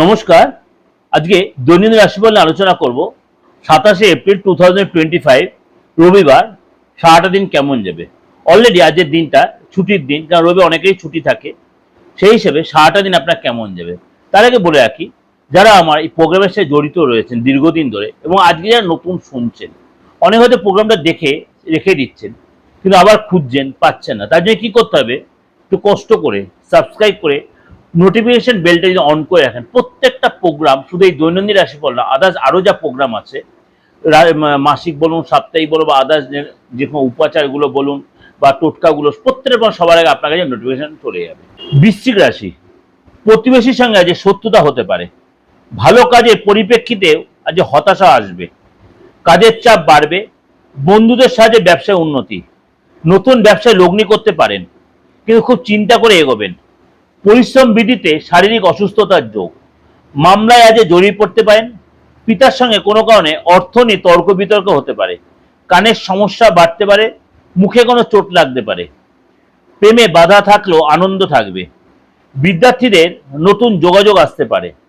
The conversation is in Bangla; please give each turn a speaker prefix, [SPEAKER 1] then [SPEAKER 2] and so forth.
[SPEAKER 1] নমস্কার। আজকে দৈনন্দিন রাশিফল আলোচনা করব। সাতাশে এপ্রিল টু রবিবার। সারাটা দিন কেমন যাবে? অলরেডি আজকের দিনটা ছুটির দিন, কারণ রবি অনেকেই ছুটি থাকে। সেই হিসেবে সারাটা দিন আপনার কেমন যাবে? তার আগে বলে রাখি, যারা আমার এই প্রোগ্রামের সাথে জড়িত রয়েছেন দীর্ঘদিন ধরে এবং আজকে যারা নতুন শুনছেন, অনেক হয়তো প্রোগ্রামটা দেখে, রেখে দিচ্ছেন, কিন্তু আবার খুঁজছেন, পাচ্ছেন না। তার জন্য কী করতে হবে? একটু কষ্ট করে সাবস্ক্রাইব করে নোটিফিকেশন বেলটা যদি অন করে রাখেন, প্রত্যেকটা প্রোগ্রাম শুধু এই দৈনন্দিন রাশিফল না আদার্স আরও যা প্রোগ্রাম আছে মাসিক বলুন, সাপ্তাহিক বলুন, বা আদার্স যে কোনো উপাচারগুলো বলুন, বা টোটকাগুলো, প্রত্যেকের পর সবার আগে আপনার কাছে নোটিফিকেশন চলে যাবে। বৃশ্চিক রাশি, প্রতিবেশীর সঙ্গে আজ শত্রুতা হতে পারে। ভালো কাজের পরিপ্রেক্ষিতে আজ হতাশা আসবে। কাজের চাপ বাড়বে, বন্ধুদের সাহায্যে ব্যবসায় উন্নতি, নতুন ব্যবসায় লগ্নি করতে পারেন, কিন্তু খুব চিন্তা করে এগোবেন। পরিশ্রম বিধিতে শারীরিক অসুস্থতার যোগ। মামলায় আজে জড়িয়ে পড়তে পারেন। পিতার সঙ্গে কোনো কারণে অর্থ নিয়ে তর্ক বিতর্ক হতে পারে। কানের সমস্যা বাড়তে পারে। মুখে কোনো চোট লাগতে পারে। প্রেমে বাধা থাকলেও আনন্দ থাকবে। বিদ্যার্থীদের নতুন যোগাযোগ আসতে পারে।